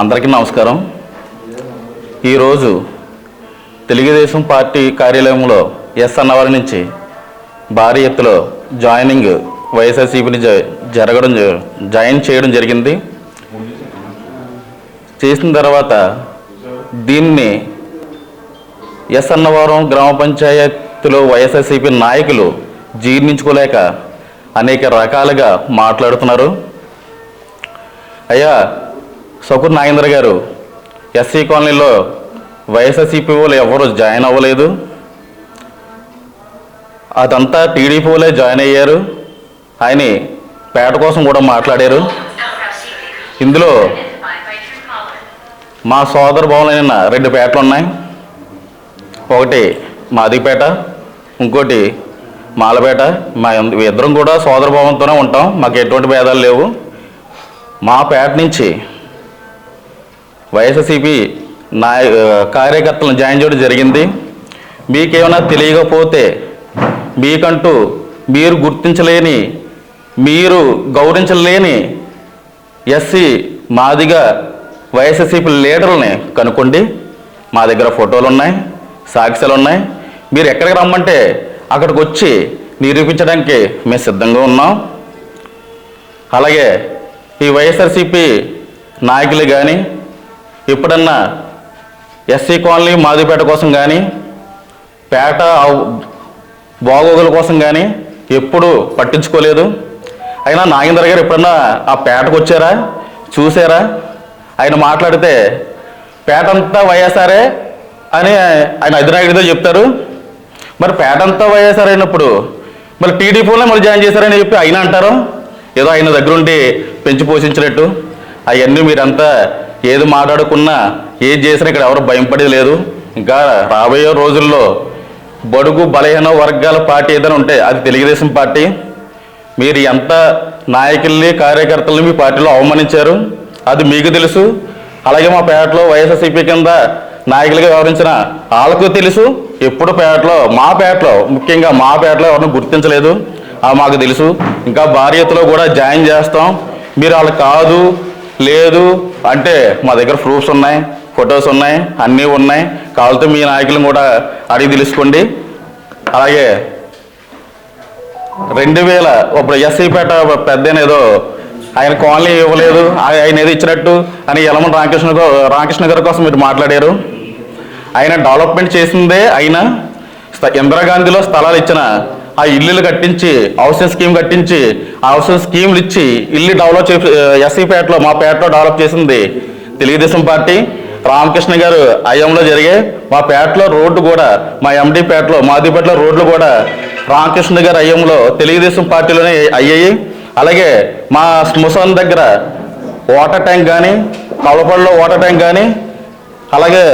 అందరికీ నమస్కారం. ఈరోజు తెలుగుదేశం పార్టీ కార్యాలయంలో ఎస్ అన్నవారి నుంచి భారీ ఎత్తులో జాయినింగ్ వైఎస్ఆర్సీపీని జరగడం జాయిన్ చేయడం జరిగింది. చేసిన తర్వాత దీన్ని ఎస్ అన్నవరం గ్రామ పంచాయతీలో వైఎస్ఆర్సీపీ నాయకులు జీర్ణించుకోలేక అనేక రకాలుగా మాట్లాడుతున్నారు. అయ్యా సకుర్ నాగేంద్ర గారు ఎస్సీ కాలనీలో వైఎస్ఆర్సీపీ వాళ్ళు ఎవరు జాయిన్ అవ్వలేదు. అదంతా టీడీపీ వాళ్ళే జాయిన్ అయ్యారు. ఆయన పేట కోసం కూడా మాట్లాడారు. ఇందులో మా సోదర భవనైన రెండు పేటలు ఉన్నాయి. ఒకటి మాదిపేట ఇంకోటి మాలపేట మా ఇద్దరం కూడా సోదర భవనంతోనే ఉంటాం. మాకు ఎటువంటి భేదాలు లేవు. మా పేట నుంచి వైఎస్ఆర్సీపీ నాయ కార్యకర్తలను జాయిన్ చేయడం జరిగింది. మీకేమైనా తెలియకపోతే మీకంటూ మీరు గుర్తించలేని మీరు గౌరవించలేని ఎస్సీ మాదిగా వైఎస్సీపీ లీడర్లని కనుక్కోండి. మా దగ్గర ఫోటోలు ఉన్నాయి సాక్ష్యాలు ఉన్నాయి. మీరు ఎక్కడికి రమ్మంటే అక్కడికి వచ్చి నిరూపించడానికి మేము సిద్ధంగా ఉన్నాం. అలాగే ఈ వైఎస్ఆర్సీపీ నాయకులు కానీ ఎప్పుడన్నా ఎస్సీ కాలనీ మాదిపేట కోసం కానీ పేట బాగోగుల కోసం కానీ ఎప్పుడు పట్టించుకోలేదు. అయినా నాగేంద్ర గారు ఎప్పుడన్నా ఆ పేటకు వచ్చారా? చూసారా? ఆయన మాట్లాడితే పేట అంతా వైఎస్ఆరే అని ఆయన అధినాయకుడితో చెప్తారు. మరి పేట అంతా వైఎస్ఆర్ అయినప్పుడు మరి టీడీపీలో మళ్ళీ జాయిన్ చేశారని చెప్పి ఆయన అంటారు. ఏదో ఆయన దగ్గరుండి పెంచి పోషించినట్టు. అవన్నీ మీరంతా ఏది మాట్లాడుకున్నా ఏది చేసినా ఇక్కడ ఎవరు భయపడేది లేదు. ఇంకా రాబోయే రోజుల్లో బడుగు బలహీన వర్గాల పార్టీ ఏదైనా ఉంటే అది తెలుగుదేశం పార్టీ. మీరు ఎంత నాయకుల్ని కార్యకర్తల్ని మీ పార్టీలో అవమానించారు? అది మీకు తెలుసు. అలాగే మా పేటలో వైఎస్ఆర్సీపీ కింద నాయకులుగా వ్యవహరించిన వాళ్ళకు తెలుసు. ఎప్పుడు పేటలో మా పేటలో ముఖ్యంగా మా పేటలో ఎవరిని గుర్తించలేదు. ఆ మాకు తెలుసు. ఇంకా భార్యతో కూడా జాయిన్ చేస్తాం. మీరు వాళ్ళు కాదు. లేదు. అంటే మా దగ్గర ప్రూఫ్స్ ఉన్నాయి ఫొటోస్ ఉన్నాయి అన్నీ ఉన్నాయి. కావాలతో మీ నాయకులను కూడా అడిగి తెలుసుకోండి. అలాగే రెండు వేల ఇప్పుడు ఎస్సీపేట పెద్ద ఏదో ఆయన కాలనీ ఇవ్వలేదు. ఆయన ఏదో ఇచ్చినట్టు అని యలమల రామకృష్ణ రామకృష్ణ గారి కోసం మీరు మాట్లాడారు. ఆయన డెవలప్మెంట్ చేసిందే ఆయన స్థ- ఇందిరాగాంధీలో స్థలాలు ఇచ్చిన ఆ ఇల్లులు కట్టించి హౌసింగ్ స్కీమ్ కట్టించి ఆ హౌసింగ్ స్కీమ్లు ఇచ్చి ఇల్లు డెవలప్ చేసి ఎస్సీపేటలో మా పేటలో డెవలప్ చేసింది తెలుగుదేశం పార్టీ. రామకృష్ణ గారు అయ్యంలో జరిగే మా పేటలో రోడ్డు కూడా మా ఎండి పేటలో మాదిపేటలో రోడ్లు కూడా రామకృష్ణ గారు అయ్యంలో తెలుగుదేశం పార్టీలోనే అయ్యాయి. అలాగే మా శ్మశాన్ దగ్గర వాటర్ ట్యాంక్ కానీ కవలపల్లిలో వాటర్ ట్యాంక్ కానీ అలాగే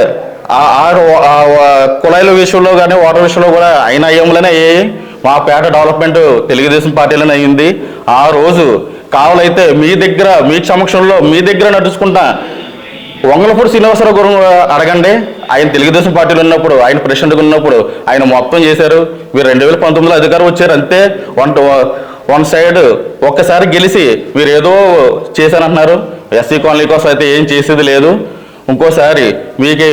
కుళాయిల విషయంలో కానీ వాటర్ విషయంలో కూడా అయిన అయ్యంలోనే అయ్యాయి. మా పేట డెవలప్మెంట్ తెలుగుదేశం పార్టీలోనే అయ్యింది ఆ రోజు కావాలైతే మీ దగ్గర మీ సమక్షంలో మీ దగ్గర నడుచుకుంటా వంగలపూడి శ్రీనివాసరావు గారు అడగండి. ఆయన తెలుగుదేశం పార్టీలో ఉన్నప్పుడు ఆయన ప్రెసిడెంట్గా ఉన్నప్పుడు ఆయన మొత్తం చేశారు. మీరు రెండు వేల పంతొమ్మిదిలో అధికారం వచ్చారు అంతే. వన్ వన్ సైడ్ ఒక్కసారి గెలిచి మీరు ఏదో చేశానంటున్నారు. ఎస్సీ కాలనీ కోసం అయితే ఏం చేసేది లేదు. ఇంకోసారి మీకు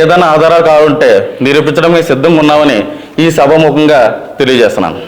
ఏదైనా ఆధారాలు కావాలంటే నిరూపించడం మేము సిద్ధంగా ఉన్నామని ఈ సభాముఖంగా తెలియజేస్తున్నాను.